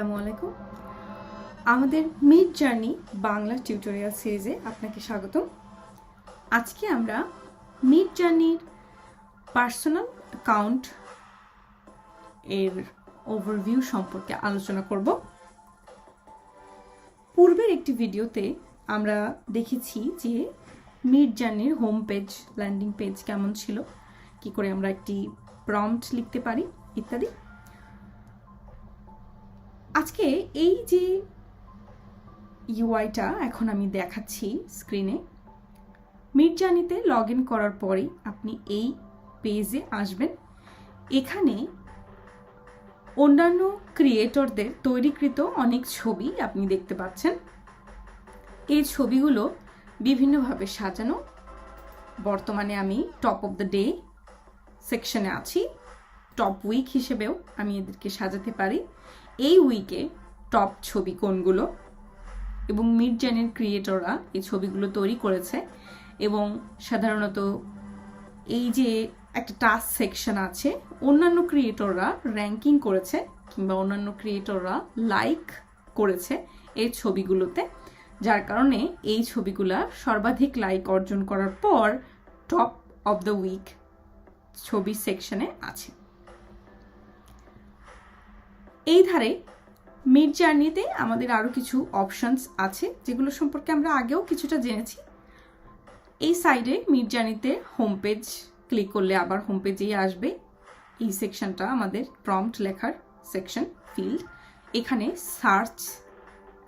আসসালামু আলাইকুম। আমাদের মিড জার্নি বাংলা টিউটোরিয়াল সিরিজে আপনাকে স্বাগতম। আজকে আমরা মিড জার্নির পার্সোনাল অ্যাকাউন্ট এর ওভারভিউ সম্পর্কে আলোচনা করব। পূর্বের একটি ভিডিওতে আমরা দেখেছি যে মিড জার্নির হোম পেজ, ল্যান্ডিং পেজ কেমন ছিল, কি করে আমরা একটি প্রম্পট লিখতে পারি, ইত্যাদি। আজকে এই যে ইউআইটা এখন আমি দেখাচ্ছি স্ক্রিনে মিড জার্নিতে লগ ইন করার পরেই আপনি এই পেজে আসবেন। এখানে অন্যান্য ক্রিয়েটরদের তৈরিকৃত অনেক ছবি আপনি দেখতে পাচ্ছেন। এই ছবিগুলো বিভিন্নভাবে সাজানো। বর্তমানে আমি টপ অফ দ্য ডে সেকশনে আছি। টপ উইক হিসেবেও আমি এদেরকে সাজাতে পারি। এই উইকে টপ ছবি কোনগুলো? এবং মিড জেনের ক্রিয়েটররা এই ছবিগুলো তৈরি করেছে। এবং সাধারণত এই যে একটা টাস্ক সেকশন আছে, অন্যান্য ক্রিয়েটররা র্যাঙ্কিং করেছে কিংবা অন্যান্য ক্রিয়েটররা লাইক করেছে এই ছবিগুলোতে। যার কারণে এই ছবিগুলা সর্বাধিক লাইক অর্জন করার পর টপ অফ দ্য উইক ছবি সেকশনে আছে। এই ধারে মিড জার্নিতে আমাদের আরও কিছু অপশনস আছে, যেগুলো সম্পর্কে আমরা আগেও কিছুটা জেনেছি। এই সাইডে মিড জার্নিতে হোম পেজ ক্লিক করলে আবার হোম পেজেই আসবে। এই সেকশনটা আমাদের প্রম্পট লেখার সেকশন ফিল্ড এখানে সার্চ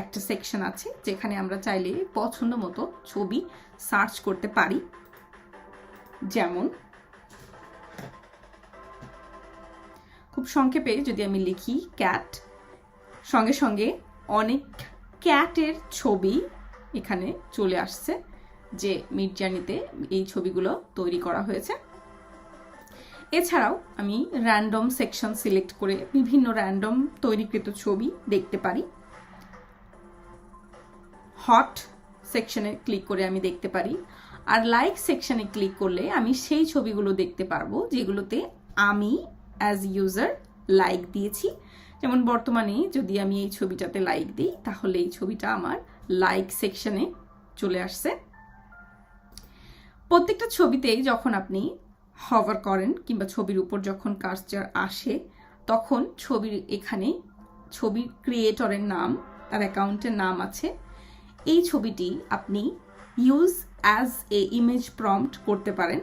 একটা সেকশন আছে, যেখানে আমরা চাইলে পছন্দ মতো ছবি সার্চ করতে পারি। যেমন খুব সংক্ষেপে যদি আমি লিখি ক্যাট সঙ্গে সঙ্গে অনেক ক্যাটের ছবি এখানে চলে আসছে, যে মিড জার্নিতে এই ছবিগুলো তৈরি করা হয়েছে। এছাড়াও আমি র্যান্ডম সেকশন সিলেক্ট করে বিভিন্ন র্যান্ডম তৈরিকৃত ছবি দেখতে পারি। হট সেকশনে ক্লিক করে আমি দেখতে পারি। আর লাইক সেকশনে ক্লিক করলে আমি সেই ছবিগুলো দেখতে পারব, যেগুলোতে আমি অ্যাজ ইউজার লাইক দিয়েছি। যেমন বর্তমানে যদি আমি এই ছবিটাতে লাইক দিই, তাহলে এই ছবিটা আমার লাইক সেকশনে চলে আসছে। প্রত্যেকটা ছবিতেই যখন আপনি হভার করেন কিংবা ছবির উপর যখন কার্সচার আসে, তখন ছবির এখানে ছবির ক্রিয়েটরের নাম, তার অ্যাকাউন্টের নাম আছে। এই ছবিটি আপনি use as a image prompt করতে পারেন।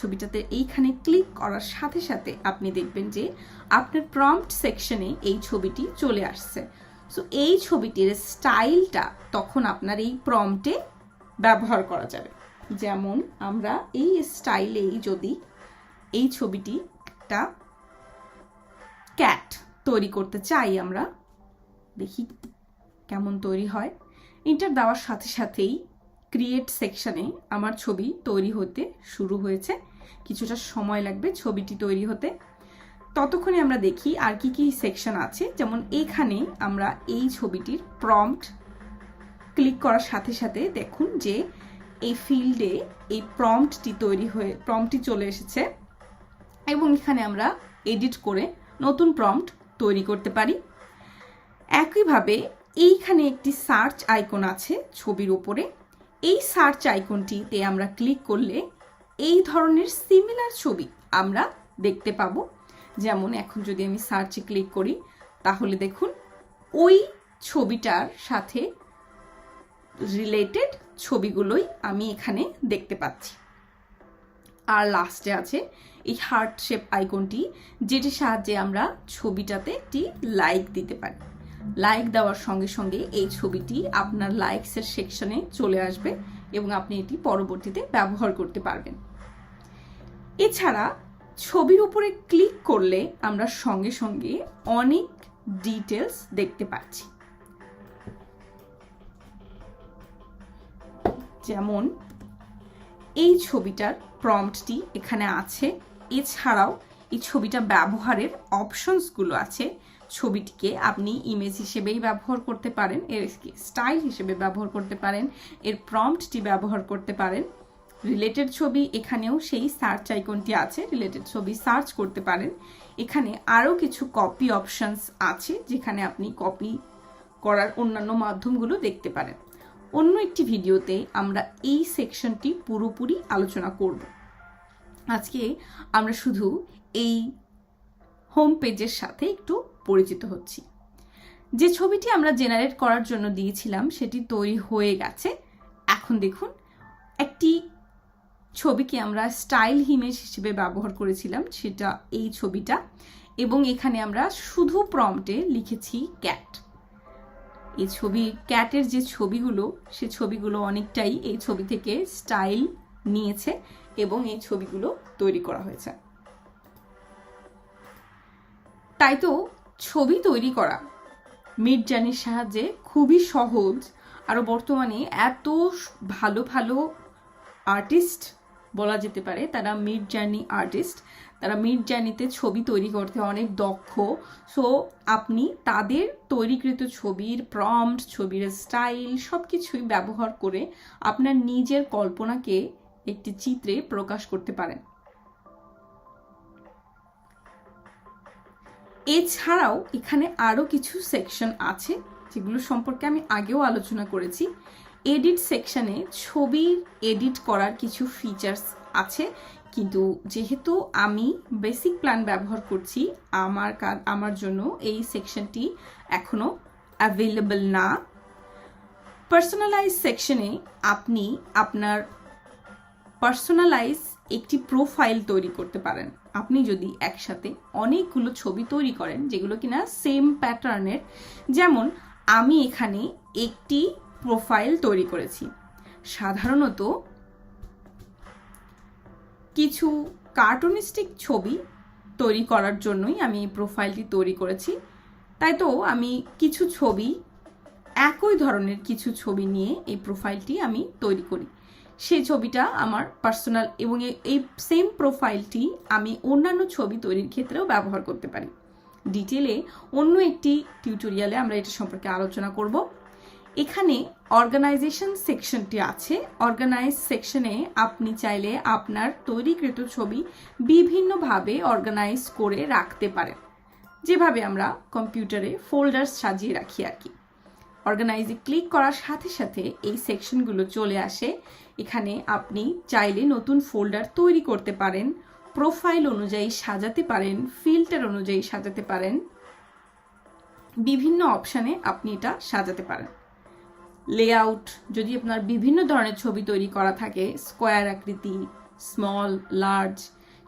ছবিটাতে এইখানে ক্লিক করার সাথে সাথে আপনি দেখবেন যে আপনার প্রম্পট সেকশনে এই ছবিটি চলে আসছে। সো এই ছবিটির স্টাইলটা তখন আপনার এই প্রম্পটে ব্যবহার করা যাবে। যেমন আমরা এই স্টাইলেই যদি এই ছবিটি একটা ক্যাট তৈরি করতে চাই আমরা, দেখি কেমন তৈরি হয়। ইন্টার দেওয়ার সাথে সাথেই ক্রিয়েট সেকশনে আমার ছবি তৈরি হতে শুরু হয়েছে। কিছুটা সময় লাগবে ছবিটি তৈরি হতে। ততক্ষণে আমরা দেখি আর কি কি সেকশন আছে। যেমন এখানে আমরা এই ছবিটির প্রম্পট ক্লিক করার সাথে সাথে দেখুন যে এই ফিল্ডে এই প্রম্পটটি তৈরি হয়ে প্রম্পটটি চলে এসেছে। এবং এখানে আমরা এডিট করে নতুন প্রম্পট তৈরি করতে পারি। একইভাবে এইখানে একটি সার্চ আইকন আছে ছবির উপরে। এই সার্চ আইকনটিতে আমরা ক্লিক করলে এই ধরনের সিমিলার ছবি আমরা দেখতে পাবো। যেমন এখন যদি আমি সার্চে ক্লিক করি, তাহলে দেখুন ওই ছবিটার সাথে রিলেটেড ছবিগুলোই আমি এখানে দেখতে পাচ্ছি। আর লাস্টে আছে এই হার্ট শেপ আইকনটি যেটির সাহায্যে আমরা ছবিটাতে একটি লাইক দিতে পারি। লাইক দেওয়ার সঙ্গে সঙ্গে এই ছবিটি আপনার লাইকসের সেকশনে চলে আসবে এবং আপনি এটি পরবর্তীতে ব্যবহার করতে পারবেন। এছাড়া ছবির উপরে ক্লিক করলে আমরা সঙ্গে সঙ্গে অনেক ডিটেলস দেখতে পাচ্ছি। যেমন এই ছবিটার প্রম্পটটি এখানে আছে। এছাড়াও এই ছবিটা ব্যবহারের অপশনসগুলো আছে। ছবিটিকে আপনি ইমেজ হিসেবেই ব্যবহার করতে পারেন, এর স্টাইল হিসেবে ব্যবহার করতে পারেন, এর প্রম্পটটি ব্যবহার করতে পারেন। রিলেটেড ছবি এখানেও সেই সার্চ আইকনটি আছে। রিলেটেড ছবি সার্চ করতে পারেন। এখানে আরও কিছু কপি অপশানস আছে, যেখানে আপনি কপি করার অন্যান্য মাধ্যমগুলো দেখতে পারেন। অন্য একটি ভিডিওতে আমরা এই সেকশনটি পুরোপুরি আলোচনা করব। আজকে আমরা শুধু এই হোম পেজের সাথে একটু পরিচিত হচ্ছি। যে ছবিটি আমরা জেনারেট করার জন্য দিয়েছিলাম, সেটি তৈরি হয়ে গেছে। এখন দেখুন, একটি ছবিকে আমরা স্টাইল হিমেজ হিসেবে ব্যবহার করেছিলাম, সেটা এই ছবিটা। এবং এখানে আমরা শুধু প্রম্পটে লিখেছি ক্যাট। এই ছবি, ক্যাটের যে ছবিগুলো, সে ছবিগুলো অনেকটাই এই ছবি থেকে স্টাইল নিয়েছে এবং এই ছবিগুলো তৈরি করা হয়েছে। তাই তো ছবি তৈরি করা মিড জার্নির সাহায্যে খুবই সহজ আরও বর্তমানে এত ভালো ভালো আর্টিস্ট বলা যেতে পারে, তারা মিড জার্নি আর্টিস্ট, তারা মিড জার্নিতে ছবি তৈরি করতে অনেক দক্ষ। সো আপনি তাদের তৈরিকৃত ছবির প্রম্পট ছবির স্টাইল সব কিছুই ব্যবহার করে আপনার নিজের কল্পনাকে একটি চিত্রে প্রকাশ করতে পারেন। এছাড়াও এখানে আরও কিছু সেকশন আছে যেগুলো সম্পর্কে আমি আগেও আলোচনা করেছি। এডিট সেকশনে ছবি এডিট করার কিছু ফিচার্স আছে। কিন্তু যেহেতু আমি বেসিক প্ল্যান ব্যবহার করছি, আমার আমার জন্য এই সেকশনটি এখনও অ্যাভেলেবল না। পার্সোনালাইজ সেকশনে আপনি আপনার পার্সোনালাইজ একটি প্রোফাইল তৈরি করতে পারেন। আপনি যদি একসাথে অনেকগুলো ছবি তৈরি করেন, যেগুলো কিনা সেম প্যাটার্নের যেমন আমি এখানে একটি প্রোফাইল তৈরি করেছি। সাধারণত কিছু কার্টুনিস্টিক ছবি তৈরি করার জন্যই আমি এই প্রোফাইলটি তৈরি করেছি। তাই তো আমি কিছু ছবি, একই ধরনের কিছু ছবি নিয়ে এই প্রোফাইলটি আমি তৈরি করি। সেই ছবিটা আমার পার্সোনাল এবং এই সেম প্রোফাইলটি আমি অন্যান্য ছবি তৈরির ক্ষেত্রেও ব্যবহার করতে পারি। ডিটেলে অন্য একটি টিউটোরিয়ালে আমরা এটা সম্পর্কে আলোচনা করব। এখানে অর্গানাইজেশন সেকশনটি আছে। অর্গানাইজ সেকশনে আপনি চাইলে আপনার তৈরিকৃত ছবি বিভিন্নভাবে অর্গানাইজ করে রাখতে পারেন। যেভাবে আমরা কম্পিউটারে ফোল্ডার সাজিয়ে রাখি আর কি। অর্গানাইজে ক্লিক করার সাথে সাথে এই সেকশনগুলো চলে আসে। এখানে আপনি চাইলে নতুন ফোল্ডার তৈরি করতে পারেন। প্রোফাইল অনুযায়ী সাজাতে পারেন ফিল্টার অনুযায়ী সাজাতে পারেন। বিভিন্ন অপশানে আপনি এটা সাজাতে পারেন। লেআউট যদি আপনার বিভিন্ন ধরনের ছবি তৈরি করা থাকে স্কোয়ার আকৃতি স্মল লার্জ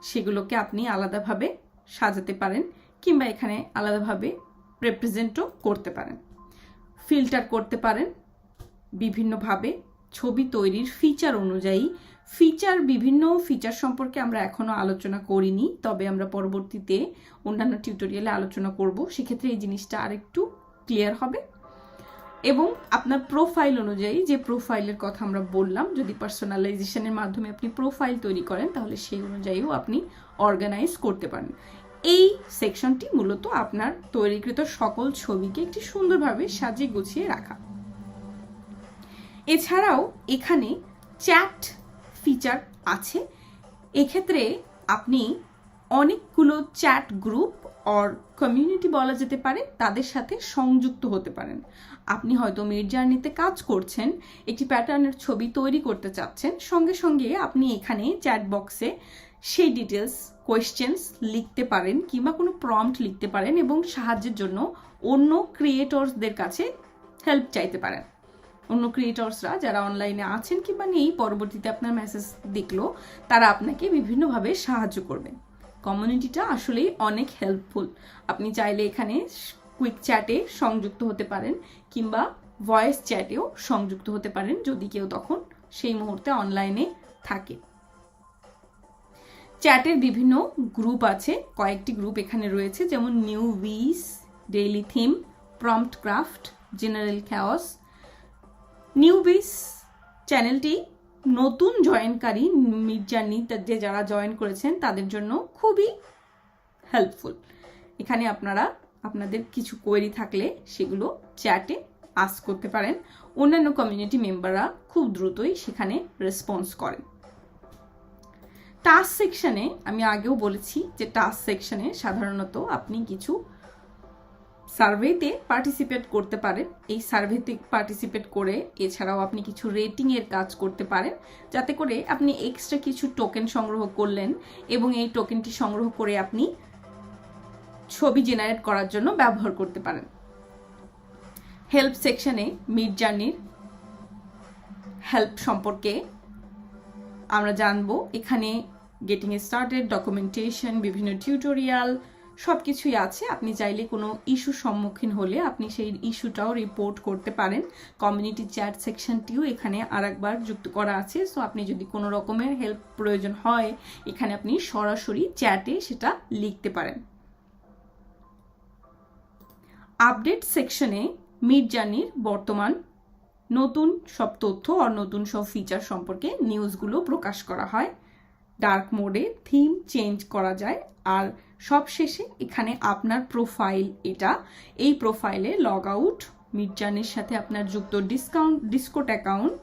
সেগুলোকে আপনি আলাদাভাবে সাজাতে পারেন কিংবা এখানে আলাদাভাবে রেপ্রেজেন্টও করতে পারেন। ফিল্টার করতে পারেন বিভিন্নভাবে ছবি তৈরির ফিচার অনুযায়ী। ফিচার বিভিন্ন ফিচার সম্পর্কে আমরা এখনও আলোচনা করিনি, তবে আমরা পরবর্তীতে অন্যান্য টিউটোরিয়ালে আলোচনা করব। সেক্ষেত্রে এই জিনিসটা আরেকটু ক্লিয়ার হবে। এবং আপনার প্রোফাইল অনুযায়ী যে প্রোফাইলের কথা আমরা বললাম, যদি পার্সোনালাইজেশনের মাধ্যমে আপনি প্রোফাইল তৈরি করেন, তাহলে সেই অনুযায়ীও আপনি অর্গানাইজ করতে পারেন। এই সেকশনটি মূলত আপনার তৈরিকৃত সকল ছবিকে একটি সুন্দরভাবে সাজিয়ে গুছিয়ে রাখা। এছাড়াও এখানে চ্যাট ফিচার আছে। এক্ষেত্রে আপনি অনেকগুলো চ্যাট গ্রুপ অর কমিউনিটি বলা যেতে পারে, তাদের সাথে সংযুক্ত হতে পারেন। আপনি হয়তো মিড জার্নিতে কাজ করছেন, একটি প্যাটার্নের ছবি তৈরি করতে চাচ্ছেন, সঙ্গে সঙ্গে আপনি এখানে চ্যাট বক্সে সেই ডিটেলস কোয়েশ্চেন্স লিখতে পারেন কিংবা কোনো প্রম্পট লিখতে পারেন এবং সাহায্যের জন্য অন্য ক্রিয়েটরসদের কাছে হেল্প চাইতে পারেন। অন্য ক্রিয়েটর্সরা যারা অনলাইনে আছেন কিংবা নেই, পরবর্তীতে আপনার মেসেজ দেখল, তারা আপনাকে বিভিন্নভাবে সাহায্য করবে। কমিউনিটিটা আসলেই অনেক হেল্পফুল আপনি চাইলে এখানে কুইক চ্যাটে সংযুক্ত হতে পারেন কিংবা ভয়েস চ্যাটেও সংযুক্ত হতে পারেন যদি কেউ তখন সেই মুহূর্তে অনলাইনে থাকে। চ্যাটের বিভিন্ন গ্রুপ আছে, কয়েকটি গ্রুপ এখানে রয়েছে, যেমন newbies daily theme prompt craft general chaos newbies চ্যানেলটি নতুন জয়েনকারী মিড জার্নি যে যারা জয়েন করেছেন, তাদের জন্য খুবই হেল্পফুল এখানে আপনারা আপনাদের কিছু কোয়েরি থাকলে সেগুলো চ্যাটে আস করতে পারেন। অন্যান্য কমিউনিটি মেম্বাররা খুব দ্রুতই সেখানে রেসপন্স করেন। টাস্ক সেকশনে আমি আগেও বলেছি যে টাস্ক সেকশনে সাধারণত আপনি কিছু সার্ভেতে পার্টিসিপেট করতে পারেন। এই সার্ভেতে পার্টিসিপেট করে এছাড়াও আপনি কিছু রেটিংয়ের কাজ করতে পারেন। যাতে করে আপনি এক্সট্রা কিছু টোকেন সংগ্রহ করলেন এবং এই টোকেনটি সংগ্রহ করে আপনি ছবি জেনারেট করার জন্য ব্যবহার করতে পারেন। হেল্প সেকশনে মিড জার্নির হেল্প সম্পর্কে আমরা জানব। এখানে গেটিং স্টার্টেড ডকুমেন্টেশন বিভিন্ন টিউটোরিয়াল সব কিছুই আছে। আপনি চাইলে কোনো ইস্যুর সম্মুখীন হলে আপনি সেই ইস্যুটাও রিপোর্ট করতে পারেন। কমিউনিটি চ্যাট সেকশনটিও এখানে আরেকবার যুক্ত করা আছে। সো আপনি যদি কোনো রকমের হেল্প প্রয়োজন হয়, এখানে আপনি সরাসরি চ্যাটে সেটা লিখতে পারেন। আপডেট সেকশনে মিড জার্নির বর্তমান নতুন সব তথ্য আর নতুন সব ফিচার সম্পর্কে নিউজগুলো প্রকাশ করা হয়। ডার্ক মোডে থিম চেঞ্জ করা যায় আর সব শেষে এখানে আপনার প্রোফাইল এটা। এই প্রোফাইলে লগ আউট মিড জার্নির সাথে আপনার যুক্ত ডিসকাউন্ট ডিসকোট অ্যাকাউন্ট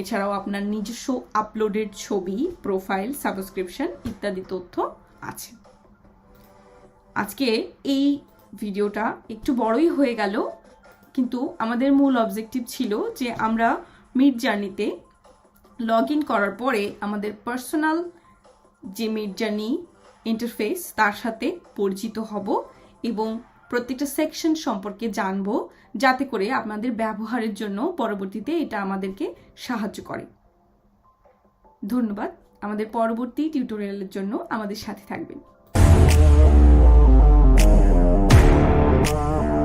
এছাড়াও আপনার নিজস্ব আপলোডেড ছবি প্রোফাইল সাবস্ক্রিপশন ইত্যাদি তথ্য আছে। আজকে এই ভিডিওটা একটু বড়ই হয়ে গেল, কিন্তু আমাদের মূল অবজেক্টিভ ছিল যে আমরা মিড জার্নিতে লগ ইন করার পরে আমাদের পার্সোনাল যে মিড জার্নি ইন্টারফেস তার সাথে পরিচিত হব এবং প্রত্যেকটা সেকশন সম্পর্কে জানব, যাতে করে আপনাদের ব্যবহারের জন্য পরবর্তীতে এটা আমাদেরকে সাহায্য করে। ধন্যবাদ। আমাদের পরবর্তী টিউটোরিয়ালের জন্য আমাদের সাথে থাকবেন। Bye.